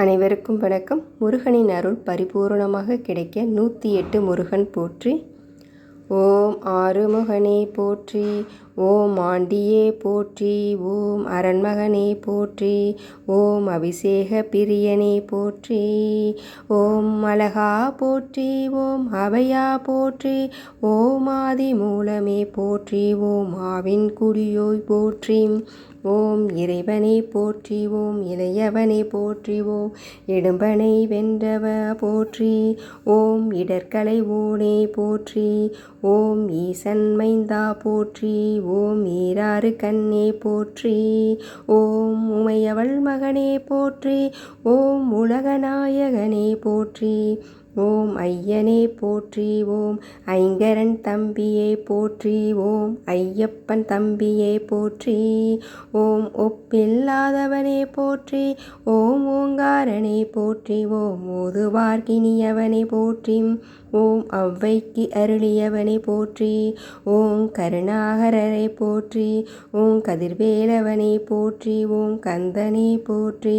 அனைவருக்கும் வணக்கம். முருகனின் அருள் பரிபூரணமாக கிடைக்க நூற்றி எட்டு முருகன் போற்றி. ஓம் ஆறுமுகனே போற்றி. ஓம் ஆண்டியே போற்றி ஓம் அரண்மகனே போற்றி ஓம் அபிஷேக பிரியனே போற்றி ஓம் அழகா போற்றி ஓம் அவையா போற்றி ஓம் ஆதி மூலமே போற்றி ஓம் ஆவின் குடியோய் போற்றி ஓம் இறைவனை போற்றி ஓம் இளையவனை போற்றி ஓம் இடும்பனை வென்றவ போற்றி ஓம் இடர்கலை ஓனே போற்றி ஓம் ஈசன்மைந்தா போற்றி ஓம் ஈராறு கண்ணே போற்றி ஓம் உமையவள் மகனே போற்றி ஓம் உலகநாயகனே போற்றி. ஓம் ஐயனே போற்றி ஓம் ஐங்கரன் தம்பியே போற்றி ஓம் ஐயப்பன் தம்பியே போற்றி ஓம் ஒப்பில்லாதவனே போற்றி ஓம் ஓங்காரனே போற்றி ஓம் ஓதுவார்கினியவனை போற்றி ஓம் அவ்வைக்கு அருளியவனை போற்றி ஓம் கருணாகரரை போற்றி ஓம் கதிர்வேலவனை போற்றி ஓம் கந்தனை போற்றி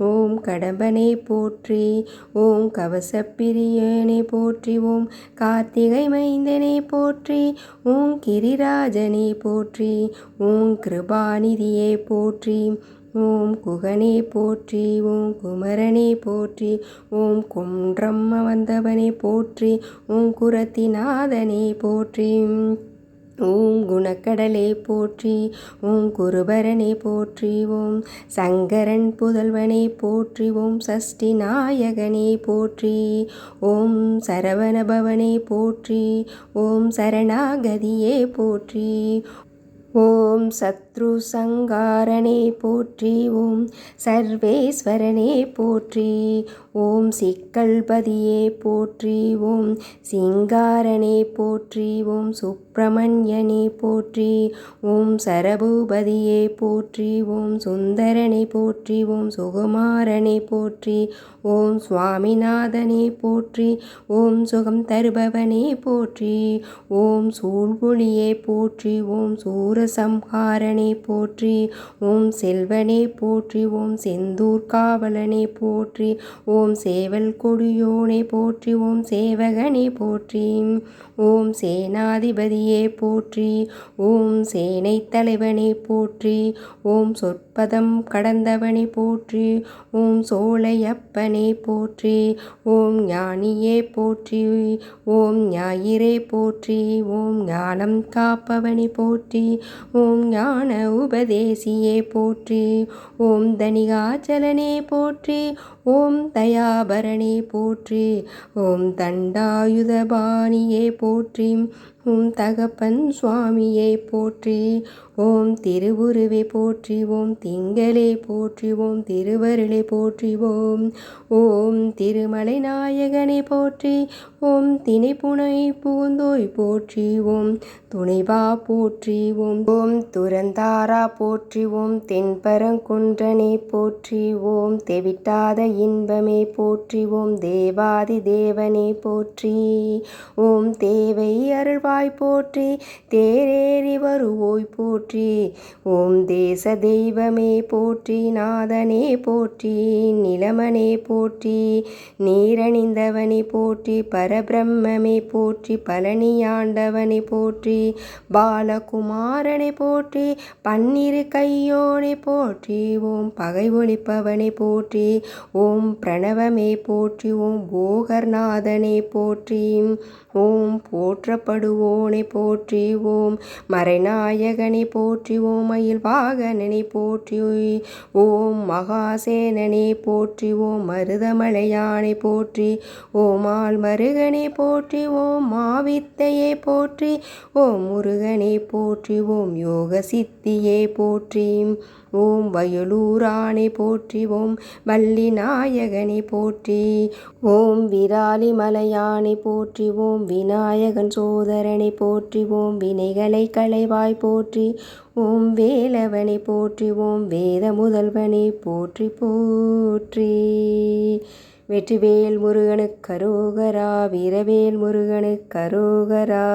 ஓம் கடம்பனை போற்றி ஓம் கவசப்பிரியனை போற்றி ஓம் கார்த்திகை மைந்தனை போற்றி ஓம் கிரிராஜனை போற்றி ஓம் கிருபாநிதியை போற்றி ஓம் குகனே போற்றி ஓம் குமரனே போற்றி ஓம் குன்றம் வந்தவனை போற்றி ஓம் குரத்திநாதனை போற்றி. ஓம் குணக்கடலே போற்றி ஓம் குருபரனை போற்றி ஓம் சங்கரன் புதல்வனை போற்றி ஓம் சஷ்டி நாயகனே போற்றி ஓம் சரவணபவனை போற்றி ஓம் சரணாகதியே போற்றி ஓம் சத் சங்காரனே போற்றி ஓம் சர்வேஸ்வரனே போற்றி ஓம் சிக்கல்பதியே போற்றி ஓம் சிங்காரனே போற்றி ஓம் சுப்பிரமணியனே போற்றி ஓம் சரபூபதியே போற்றி ஓம் சுந்தரனை போற்றி ஓம் சுகுமாரனை போற்றி ஓம் சுவாமிநாதனே போற்றி ஓம் சுகம் தருபவனே போற்றி ஓம் சூழ்குழியே போற்றி ஓம் சூரசம்ஹாரனே போற்றி ஓம் செல்வனே போற்றி ஓம் செந்தூர் காவலனை போற்றி ஓம் சேவல் கொடியோனே போற்றி ஓம் சேவகனை போற்றி ஓம் சேனாதிபதியே போற்றி ஓம் சேனை தலைவனே போற்றி ஓம் சொற்பதம் கடந்தவனை போற்றி ஓம் சோழையப்பனே போற்றி ஓம் ஞானியே போற்றி ஓம் ஞாயிறே போற்றி ஓம் ஞானம் காப்பவனை போற்றி ஓம் ஞான ஞான உபதேசியே போற்றி. ஓம் தனிகாச்சலனே போற்றி. ஓம் தயாபரணே போற்றி ஓம் தண்டாயுதபாணியே போற்றி ஓம் தகப்பன் சுவாமியை போற்றி ஓம் திருவுருவை போற்றி ஓம் திங்களே போற்றி ஓம் திருவருளை போற்றி ஓம் ஓம் திருமலை நாயகனை போற்றி ஓம் திணைப்புனை பூந்தோய் போற்றி ஓம் துணைவா போற்றி ஓம் ஓம் துறந்தாரா போற்றி ஓம் தென்பரங்குன்றனை போற்றி ஓம் தெவிட்டாத இன்பமே போற்றி ஓம் தேவாதி தேவனை போற்றி. ஓம் தேவை அருள்வாய் போற்றி தேரேறி வருவோய் போற்றி. ஓம் தேச தெய்வமே போற்றி நாதனே போற்றி நிலமனே போற்றி. நீரணிந்தவனை போற்றி பரபிரம்மே போற்றி பழனியாண்டவனை போற்றி. பாலகுமாரனை போற்றி பன்னிரு கையோனை போற்றி. ஓம் பகை ஒழிப்பவனை போற்றி. ஓம் பிரணவமே போற்றி ஓம் போகர்நாதனை போற்றி ஓம் போற்றப்படுவோனை போற்றி ஓம் மறைநாயகனை போற்றி ஓம் மயில் வாகனனை போற்றி ஓம் மகாசேனனை போற்றி ஓம் மருதமலையானை போற்றி ஓமால் மருகனை போற்றி ஓம் மாவித்தையை போற்றி ஓம் முருகனை போற்றி ஓம் யோக சித்தியை போற்றி ஓம் வயலூரானை போற்றி ஓம் வள்ளி நாயகனை போற்றி ஓம் விராலி மலையானை போற்றி ஓம் விநாயகன் சோதரனை போற்றி ஓம் வினைகளை களைவாய் போற்றி ஓம் வேலவனை போற்றி ஓம் வேத முதல்வனை போற்றி போற்றி. வெற்றிவேல் முருகனு கரோகரா வீரவேல் முருகனு கரோகரா